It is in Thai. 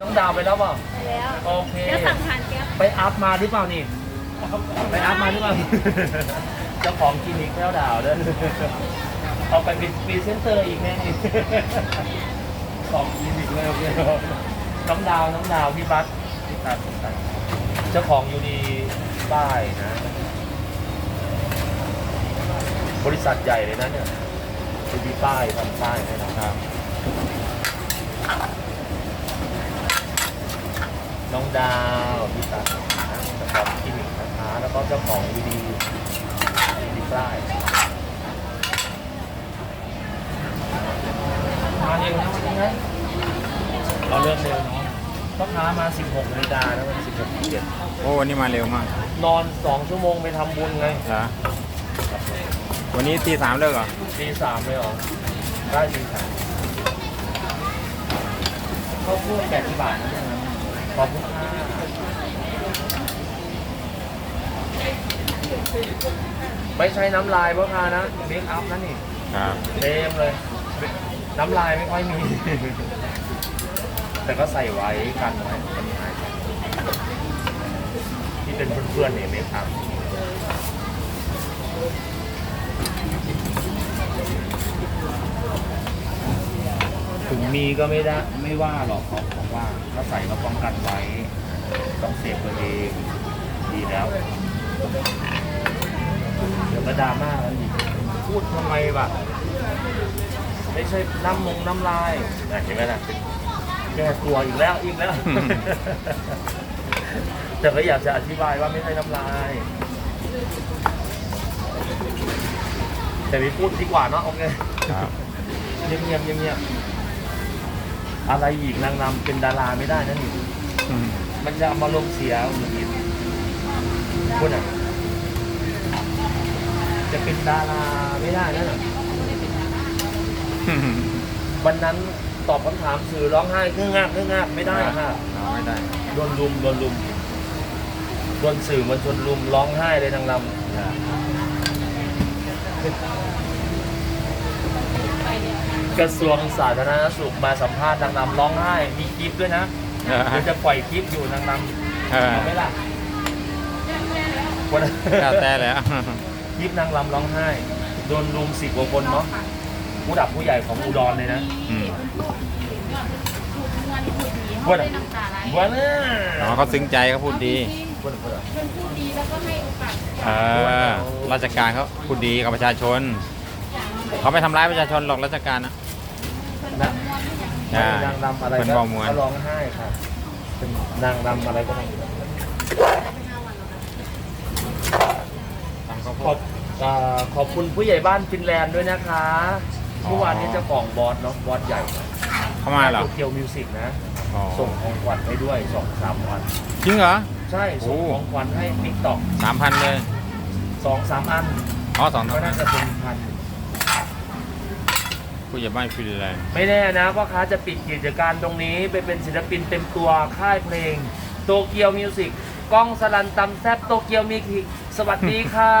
น้องดาวไปแล้วเปล่าไปแล้วโอเคเดี๋ยวสั่งทานแก๊ปไปอัพมาหรือเปล่านี่ไปอัพมาหรือเปล่าเจ้าของคลินิกแล้วดาวเด้อเอาไปเป็นพรีเซนเตอร์อีกแน่นี่ของคลินิกเลยโอเคน้องดาวน้องดาวพี่บัสพี่ตัดพี่ตัดเจ้าของอยู่ดีป้ายนะ บริษัทใหญ่เลยนะเนี่ยจะมีป้ายทำป้ายให้เราครับ น้อง ดาวพี่ตั๊กนะเจ้าของคลินิกนะคะแล้วก็เจ้าของวีดีวีดีป้ายมาเร็วนะวันนี้นะเราเริ่มเร็วเนาะพ่อค้ามา 16นาฬิกาแล้วมัน16เจ็ดโอ้วันนี้มาเร็วมากนอน 2 ชั่วโมงไปทำบุญไงเหรอวันนี้ตีสามเลิกเหรอตีสามเลยเหรอได้ตีสามข้าวโพดแปดสิบบาทนะเนี่ยนะ ขอบคุณค่ะไม่ใช่น้ำลายพ่อค้านะเมคอัพนะนี่ครับเต็มเลย น้ำลายไม่ค่อยมี แต่ก็ใส่ไว้กันไว้กันหายที่เป็นเพื่อนๆเนี่ยเมคอัพถึง มีก็ไม่ได้ไม่ว่าหรอกเขาบอกว่าถ้าใส่ก็ป้องกันไว้ ต้องเซฟตัวเองดีแล้ว เดี๋ยวมาดราม่ากันอีกพูดทำไมวะไม่ใช่น้ำมงน้ำลายน่ะเห็นไหมล่ะแก้ตัวอีกแล้วอีกแล้ว แต่ก็อยากจะอธิบายว่าไม่ใช่น้ำลาย แต่ไม่พูดดีกว่าเนาะโอเคครับเงียบเงียบเงียบเงียบ อะไรอีกนางนำเป็นดาราไม่ได้นะนี่อืมมันจะเอามาลงเสียหงุดหงิดพูดอะ จะเป็นดาราไม่ได้นะน่ะวันนั้นตอบคำถามสื่อร้องไห้เครื่องงากเครื่องงากไม่ได้ค่ะเอาไม่ได้โดนลุมโดนลุมโดนสื่อมวลชนลุมร้องไห้เลยนางลำ กระทรวงสาธารณสุขมาสัมภาษณ์นางลำร้องไห้ มีคลิปด้วยนะเออ เดี๋ยวจะปล่อยคลิปอยู่นางลำเออเอาไหมล่ะวันนั้นแล้วแต่แล้ว คลิปนางลำร้องไห้ โดนรุมสิบกว่าคนเนาะผู้ดับผู้ใหญ่ของอุดรเลยนะอืม วันนั้นวันนั้นอ๋อเขาซึ้งใจเขาพูดดีวันนั้นวันนั้นเป็นผู้ดีแล้วก็ให้โอกาสเออราชการเขาพูดดีกับประชาชน เขาไม่ทำร้ายประชาชนหรอกราชการนะ นะใช่นางรำอะไรเป็นก็เบามวลก็ร้องไห้ค่ะเป็นนางรำอะไรก็ร้องขอบอ่าขอบคุณผู้ใหญ่บ้านฟินแลนด์ด้วยนะคะเมื่อวานนี้เจ้าของบอสเนาะบอสใหญ่เขามาเหรอเกียวมิวสิกนะ อ๋อส่งของขวัญให้ด้วยสองสามวัน จริงเหรอ ใช่ ส่งโอ้ ของขวัญให้ติ๊กต็อกสามพันเลยสองสามอัน อ๋อสองก็เท่านั้น่านจะเป็นพัน ผู้ใหญ่บ้านฟินแลนด์ไม่แน่นะพ่อค้าจะปิดกิจการตรงนี้ไปเป็นศิลปินเต็มตัวค่ายเพลง โตเกียวมิวสิกก้องสลันตำแซบโตเกียวมิวสิกสวัสดีค่ะ